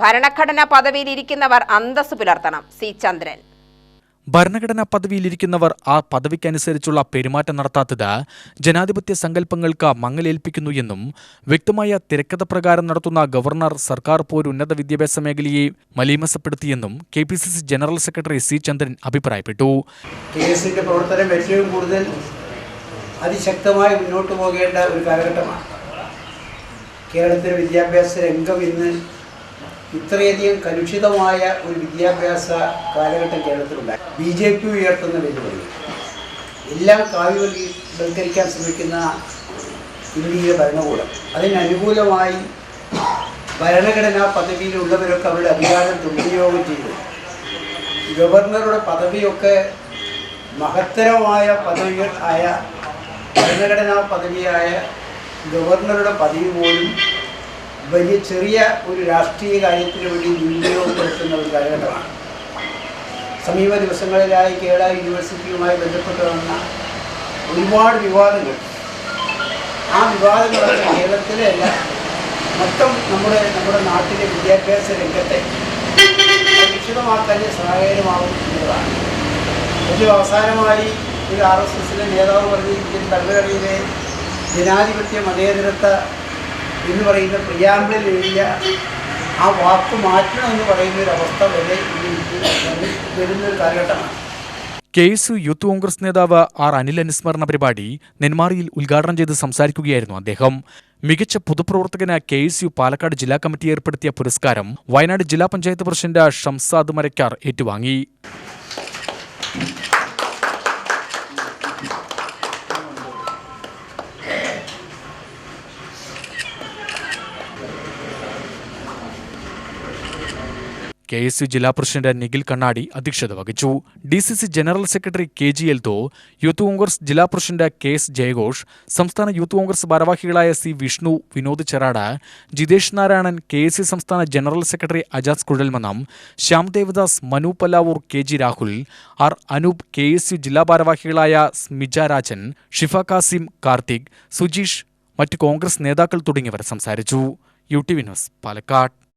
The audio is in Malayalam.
ഭരണഘടനാ പദവിയിലിരിക്കുന്നവർ അന്തസ് പുലർത്തണം. സി. ചന്ദ്രൻ. ഭരണഘടനാ പദവിയിലിരിക്കുന്നവർ ആ പദവിക്കനുസരിച്ചുള്ള പെരുമാറ്റം നടത്താത്തത് ജനാധിപത്യ സങ്കല്പങ്ങൾക്ക് മങ്ങലേൽപ്പിക്കുന്നു എന്നും വ്യക്തമായ തിരക്കഥ പ്രകാരം നടത്തുന്ന ഗവർണർ സർക്കാർ പോര് ഉന്നത വിദ്യാഭ്യാസ മേഖലയെ മലീമസപ്പെടുത്തിയെന്നും K P C C general secretary C. Chandran അഭിപ്രായപ്പെട്ടു. കെ എസിന്റെ പ്രവർത്തനം ഏറ്റവും കൂടുതൽ അതിശക്തമായി മുന്നോട്ട് പോകേണ്ട ഒരു കാലഘട്ടമാണ്. കേരളത്തിലെ വിദ്യാഭ്യാസ രംഗം ഇന്ന് ഇത്രയധികം കലുഷിതമായ ഒരു വിദ്യാഭ്യാസ കാലഘട്ടം കേരളത്തിലുണ്ടായി. ബി ജെ പി ഉയർത്തുന്ന വെല്ലുവിളി. എല്ലാം കാവ്യവൽക്കരിക്കാൻ ശ്രമിക്കുന്ന ഇന്ത്യയിലെ ഭരണകൂടം. അതിനനുകൂലമായി ഭരണഘടനാ പദവിയിലുള്ളവരൊക്കെ അവരുടെ അധികാരം ദുർവിനിയോഗം ചെയ്തു. ഗവർണറുടെ പദവിയൊക്കെ മഹത്തരമായ പദവികൾ ആയ ഭരണഘടനാ പദവിയായ ഗവർണറുടെ പദവി പോലും വലിയ ചെറിയ ഒരു രാഷ്ട്രീയ കാര്യത്തിന് വേണ്ടി ദുരുപയോഗപ്പെടുത്തുന്ന ഒരു കാലഘട്ടമാണ്. സമീപ ദിവസങ്ങളിലായി കേരള യൂണിവേഴ്സിറ്റിയുമായി ബന്ധപ്പെട്ട് വന്ന ഒരുപാട് വിവാദങ്ങൾ. ആ വിവാദങ്ങളൊക്കെ കേരളത്തിലെ മൊത്തം നമ്മുടെ നമ്മുടെ നാട്ടിലെ വിദ്യാഭ്യാസ രംഗത്തെ സുരക്ഷിതമാക്കാൻ സഹായകരമാകും എന്നതാണ്. ഏറ്റവും അവസാനമായി ഒരു ആർ എസ് എസിലെ നേതാവ് പറഞ്ഞ ഇന്ത്യൻ ഭരണഘടനയിലെ ജനാധിപത്യ മതേതരത്വ എന്ന് പറയുന്ന പ്രിയാമ്പിളിൽ എഴുതിയ ആ വാക്ക് മാറ്റണം എന്ന് പറയുന്ന ഒരു അവസ്ഥ വരെ വരുന്ന ഒരു കാലഘട്ടമാണ്. K S U youth Congress നേതാവ് ആർ അനിൽ അനുസ്മരണ പരിപാടി നെന്മാറിയിൽ ഉദ്ഘാടനം ചെയ്ത് സംസാരിക്കുകയായിരുന്നു അദ്ദേഹം. മികച്ച പൊതുപ്രവർത്തകന് കെ എസ് യു പാലക്കാട് ജില്ലാ കമ്മിറ്റി ഏർപ്പെടുത്തിയ പുരസ്കാരം വയനാട് ജില്ലാ പഞ്ചായത്ത് പ്രസിഡന്റ് ഷംസാദ് മരക്കാർ ഏറ്റുവാങ്ങി. കെ എസ് യു ജില്ലാ പ്രസിഡന്റ് നിഖിൽ കണ്ണാടി അധ്യക്ഷത വഹിച്ചു. D C C general secretary K G Eldho youth Congress ജില്ലാ പ്രസിഡന്റ് കെ എസ് ജയഘോഷ് സംസ്ഥാന യൂത്ത് കോൺഗ്രസ് ഭാരവാഹികളായ C Vishnu Vinod Cherad Jithesh Narayanan K S U സംസ്ഥാന general secretary Ajas Kuzhalmannam Shyam Devadas Manu Pallavur K G Rahul R Anoop K S U ജില്ലാ ഭാരവാഹികളായ സ്മിജ രാജൻ ഷിഫ കാസിം കാർത്തിക് സുജീഷ് മറ്റ് കോൺഗ്രസ് നേതാക്കൾ തുടങ്ങിയവർ സംസാരിച്ചു. U T V news Palakkad.